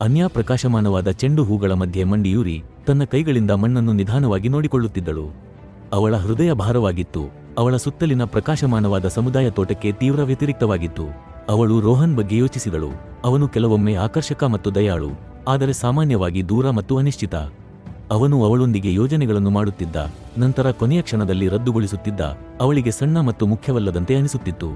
ಅನ್ಯಾ ಪ್ರಕಾಶಮಾನವಾದ ಚೆಂಡು ಹೂಗಳ ಮಧ್ಯೆ ಮಂಡಿಯೂರಿ ತನ್ನ ಕೈಗಳಿಂದ ಮಣ್ಣನ್ನು ನಿಧಾನವಾಗಿ ನೋಡಿಕೊಳ್ಳುತ್ತಿದ್ದಳು. ಅವಳ ಹೃದಯ ಭಾರವಾಗಿತ್ತು. ಅವಳ ಸುತ್ತಲಿನ ಪ್ರಕಾಶಮಾನವಾದ ಸಮುದಾಯ ತೋಟಕ್ಕೆ ತೀವ್ರ ವ್ಯತಿರಿಕ್ತವಾಗಿತ್ತು. ಅವಳು ರೋಹನ್ ಬಗ್ಗೆ ಯೋಚಿಸಿದಳು. ಅವನು ಕೆಲವೊಮ್ಮೆ ಆಕರ್ಷಕ ಮತ್ತು ದಯಾಳು, ಆದರೆ ಸಾಮಾನ್ಯವಾಗಿ ದೂರ ಮತ್ತು ಅನಿಶ್ಚಿತ. ಅವನು ಅವಳೊಂದಿಗೆ ಯೋಜನೆಗಳನ್ನು ಮಾಡುತ್ತಿದ್ದ, ನಂತರ ಕೊನೆಯ ಕ್ಷಣದಲ್ಲಿ ರದ್ದುಗೊಳಿಸುತ್ತಿದ್ದ, ಅವಳಿಗೆ ಸಣ್ಣ ಮತ್ತು ಮುಖ್ಯವಲ್ಲದಂತೆ ಅನಿಸುತ್ತಿತ್ತು.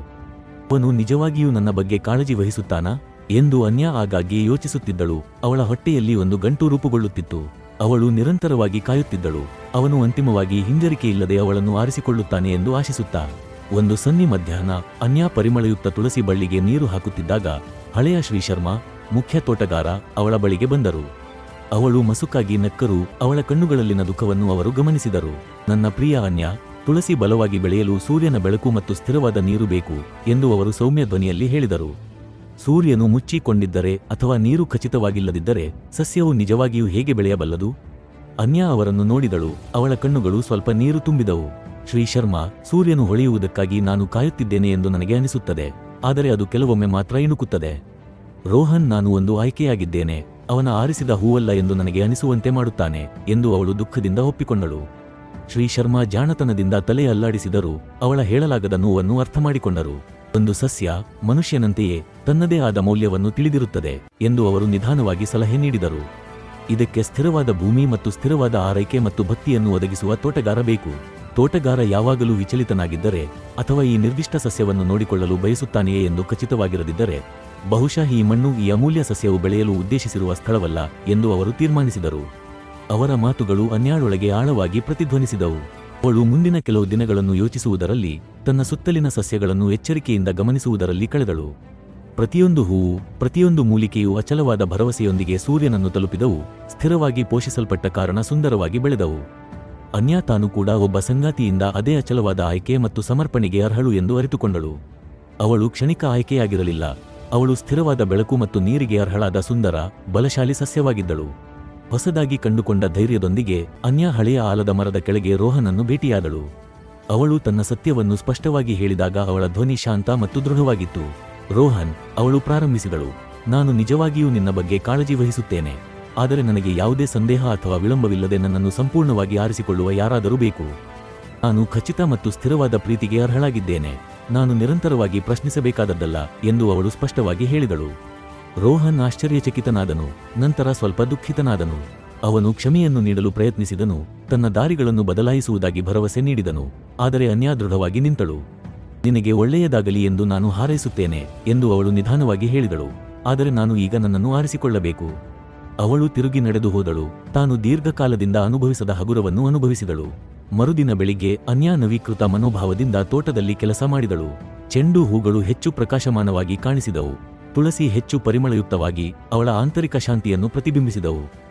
ಅವನು ನಿಜವಾಗಿಯೂ ನನ್ನ ಬಗ್ಗೆ ಕಾಳಜಿ ವಹಿಸುತ್ತಾನಾ? ಎಂದು ಅನ್ಯ ಆಗಾಗ್ಗೆ ಯೋಚಿಸುತ್ತಿದ್ದಳು. ಅವಳ ಹೊಟ್ಟೆಯಲ್ಲಿ ಒಂದು ಗಂಟು ರೂಪುಗೊಳ್ಳುತ್ತಿತ್ತು. ಅವಳು ನಿರಂತರವಾಗಿ ಕಾಯುತ್ತಿದ್ದಳು. ಅವನು ಅಂತಿಮವಾಗಿ ಹಿಂಜರಿಕೆಯಿಲ್ಲದೆ ಅವಳನ್ನು ಆರಿಸಿಕೊಳ್ಳುತ್ತಾನೆ ಎಂದು ಆಶಿಸುತ್ತಾ, ಒಂದು ಸನ್ನಿ ಮಧ್ಯಾಹ್ನ ಅನ್ಯ ಪರಿಮಳಯುಕ್ತ ತುಳಸಿ ಬಳ್ಳಿಗೆ ನೀರು ಹಾಕುತ್ತಿದ್ದಾಗ ಹಳೆಯ ಶ್ರೀಶರ್ಮಾ ಮುಖ್ಯ ತೋಟಗಾರ, ಅವಳ ಬಳಿಗೆ ಬಂದರು. ಅವಳು ಮಸುಕಾಗಿ ನಕ್ಕರು, ಅವಳ ಕಣ್ಣುಗಳಲ್ಲಿನ ದುಃಖವನ್ನು ಅವರು ಗಮನಿಸಿದರು. ನನ್ನ ಪ್ರಿಯ ಅನ್ಯ, ತುಳಸಿ ಬಲವಾಗಿ ಬೆಳೆಯಲು ಸೂರ್ಯನ ಬೆಳಕು ಮತ್ತು ಸ್ಥಿರವಾದ ನೀರು ಬೇಕು ಎಂದು ಅವರು ಸೌಮ್ಯ ಧ್ವನಿಯಲ್ಲಿ ಹೇಳಿದರು. ಸೂರ್ಯನು ಮುಚ್ಚಿಕೊಂಡಿದ್ದರೆ ಅಥವಾ ನೀರು ಖಚಿತವಾಗಿಲ್ಲದಿದ್ದರೆ ಸಸ್ಯವು ನಿಜವಾಗಿಯೂ ಹೇಗೆ ಬೆಳೆಯಬಲ್ಲದು? ಅನ್ಯಾ ಅವರನ್ನು ನೋಡಿದಳು. ಅವಳ ಕಣ್ಣುಗಳು ಸ್ವಲ್ಪ ನೀರು ತುಂಬಿದವು. ಶ್ರೀ ಶರ್ಮಾ, ಸೂರ್ಯನು ಹೊಳೆಯುವುದಕ್ಕಾಗಿ ನಾನು ಕಾಯುತ್ತಿದ್ದೇನೆ ಎಂದು ನನಗೆ ಅನಿಸುತ್ತದೆ. ಆದರೆ ಅದು ಕೆಲವೊಮ್ಮೆ ಮಾತ್ರ ಇಣುಕುತ್ತದೆ. ರೋಹನ್, ನಾನು ಒಂದು ಆಯ್ಕೆಯಾಗಿದ್ದೇನೆ. ಅವನ ಆರಿಸಿದ ಹೂವಲ್ಲ ಎಂದು ನನಗೆ ಅನಿಸುವಂತೆ ಮಾಡುತ್ತಾನೆ ಎಂದು ಅವಳು ದುಃಖದಿಂದ ಒಪ್ಪಿಕೊಂಡಳು. ಶ್ರೀ ಶರ್ಮಾ ಜಾಣತನದಿಂದ ತಲೆ ಅಲ್ಲಾಡಿಸಿದರು. ಅವಳ ಹೇಳಲಾಗದ ನೋವನ್ನು ಅರ್ಥಮಾಡಿಕೊಂಡರು. ಒಂದು ಸಸ್ಯ, ಮನುಷ್ಯನಂತೆಯೇ ತನ್ನದೇ ಆದ ಮೌಲ್ಯವನ್ನು ತಿಳಿದಿರುತ್ತದೆ ಎಂದು ಅವರು ನಿಧಾನವಾಗಿ ಸಲಹೆ ನೀಡಿದರು. ಇದಕ್ಕೆ ಸ್ಥಿರವಾದ ಭೂಮಿ ಮತ್ತು ಸ್ಥಿರವಾದ ಆರೈಕೆ ಮತ್ತು ಭಕ್ತಿಯನ್ನು ಒದಗಿಸುವ ತೋಟಗಾರ ಬೇಕು. ತೋಟಗಾರ ಯಾವಾಗಲೂ ವಿಚಲಿತನಾಗಿದ್ದರೆ ಅಥವಾ ಈ ನಿರ್ದಿಷ್ಟ ಸಸ್ಯವನ್ನು ನೋಡಿಕೊಳ್ಳಲು ಬಯಸುತ್ತಾನೆಯೇ ಎಂದು ಖಚಿತವಾಗಿರದಿದ್ದರೆ, ಬಹುಶಃ ಈ ಮಣ್ಣು ಈ ಅಮೂಲ್ಯ ಸಸ್ಯವು ಬೆಳೆಯಲು ಉದ್ದೇಶಿಸಿರುವ ಸ್ಥಳವಲ್ಲ ಎಂದು ಅವರು ತೀರ್ಮಾನಿಸಿದರು. ಅವರ ಮಾತುಗಳು ಅನ್ಯಾಳೊಳಗೆ ಆಳವಾಗಿ ಪ್ರತಿಧ್ವನಿಸಿದವು. ಅವಳು ಮುಂದಿನ ಕೆಲವು ದಿನಗಳನ್ನು ಯೋಚಿಸುವುದರಲ್ಲಿ ತನ್ನ ಸುತ್ತಲಿನ ಸಸ್ಯಗಳನ್ನು ಎಚ್ಚರಿಕೆಯಿಂದ ಗಮನಿಸುವುದರಲ್ಲಿ ಕಳೆದಳು. ಪ್ರತಿಯೊಂದು ಹೂವು, ಪ್ರತಿಯೊಂದು ಮೂಲಿಕೆಯು ಅಚಲವಾದ ಭರವಸೆಯೊಂದಿಗೆ ಸೂರ್ಯನನ್ನು ತಲುಪಿದವು, ಸ್ಥಿರವಾಗಿ ಪೋಷಿಸಲ್ಪಟ್ಟ ಕಾರಣ ಸುಂದರವಾಗಿ ಬೆಳೆದವು. ಅನ್ಯ ತಾನು ಕೂಡ ಒಬ್ಬ ಸಂಗಾತಿಯಿಂದ ಅದೇ ಅಚಲವಾದ ಆಯ್ಕೆ ಮತ್ತು ಸಮರ್ಪಣೆಗೆ ಅರ್ಹಳು ಎಂದು ಅರಿತುಕೊಂಡಳು. ಅವಳು ಕ್ಷಣಿಕ ಆಯ್ಕೆಯಾಗಿರಲಿಲ್ಲ, ಅವಳು ಸ್ಥಿರವಾದ ಬೆಳಕು ಮತ್ತು ನೀರಿಗೆ ಅರ್ಹಳಾದ ಸುಂದರ, ಬಲಶಾಲಿ ಸಸ್ಯವಾಗಿದ್ದಳು. ಹೊಸದಾಗಿ ಕಂಡುಕೊಂಡ ಧೈರ್ಯದೊಂದಿಗೆ ಅನ್ಯ ಹಳೆಯ ಆಲದ ಮರದ ಕೆಳಗೆ ರೋಹನನ್ನು ಭೇಟಿಯಾದಳು. ಅವಳು ತನ್ನ ಸತ್ಯವನ್ನು ಸ್ಪಷ್ಟವಾಗಿ ಹೇಳಿದಾಗ ಅವಳ ಧ್ವನಿ ಶಾಂತ ಮತ್ತು ದೃಢವಾಗಿತ್ತು. ರೋಹನ್, ಅವಳು ಪ್ರಾರಂಭಿಸಿದಳು. ನಾನು ನಿಜವಾಗಿಯೂ ನಿನ್ನ ಬಗ್ಗೆ ಕಾಳಜಿ ವಹಿಸುತ್ತೇನೆ. ಆದರೆ ನನಗೆ ಯಾವುದೇ ಸಂದೇಹ ಅಥವಾ ವಿಳಂಬವಿಲ್ಲದೆ ನನ್ನನ್ನು ಸಂಪೂರ್ಣವಾಗಿ ಆರಿಸಿಕೊಳ್ಳುವ ಯಾರಾದರೂ ಬೇಕು. ನಾನು ಖಚಿತ ಮತ್ತು ಸ್ಥಿರವಾದ ಪ್ರೀತಿಗೆ ಅರ್ಹಳಾಗಿದ್ದೇನೆ. ನಾನು ನಿರಂತರವಾಗಿ ಪ್ರಶ್ನಿಸಬೇಕಾದದ್ದಲ್ಲ ಎಂದು ಅವಳು ಸ್ಪಷ್ಟವಾಗಿ ಹೇಳಿದಳು. ರೋಹನ್ ಆಶ್ಚರ್ಯಚಕಿತನಾದನು, ನಂತರ ಸ್ವಲ್ಪ ದುಃಖಿತನಾದನು. ಅವನು ಕ್ಷಮೆಯನ್ನು ನೀಡಲು ಪ್ರಯತ್ನಿಸಿದನು, ತನ್ನ ದಾರಿಗಳನ್ನು ಬದಲಾಯಿಸುವುದಾಗಿ ಭರವಸೆ ನೀಡಿದನು, ಆದರೆ ಅನ್ಯಾದೃಢವಾಗಿ ನಿಂತಳು. ನಿನಗೆ ಒಳ್ಳೆಯದಾಗಲಿ ಎಂದು ನಾನು ಹಾರೈಸುತ್ತೇನೆ ಎಂದು ಅವಳು ನಿಧಾನವಾಗಿ ಹೇಳಿದಳು. ಆದರೆ ನಾನು ಈಗ ನನ್ನನ್ನು ಆರಿಸಿಕೊಳ್ಳಬೇಕು. ಅವಳು ತಿರುಗಿ ನಡೆದು ಹೋದಳು. ತಾನು ದೀರ್ಘಕಾಲದಿಂದ ಅನುಭವಿಸದ ಹಗುರವನ್ನು ಅನುಭವಿಸಿದಳು. ಮರುದಿನ ಬೆಳಿಗ್ಗೆ ಅನ್ಯಾನವೀಕೃತ ಮನೋಭಾವದಿಂದ ತೋಟದಲ್ಲಿ ಕೆಲಸ ಮಾಡಿದಳು. ಚೆಂಡು ಹೂಗಳು ಹೆಚ್ಚು ಪ್ರಕಾಶಮಾನವಾಗಿ ಕಾಣಿಸಿದವು. ತುಳಸಿ ಹೆಚ್ಚು ಪರಿಮಳಯುಕ್ತವಾಗಿ ಅವಳ ಆಂತರಿಕ ಶಾಂತಿಯನ್ನು ಪ್ರತಿಬಿಂಬಿಸಿದವು.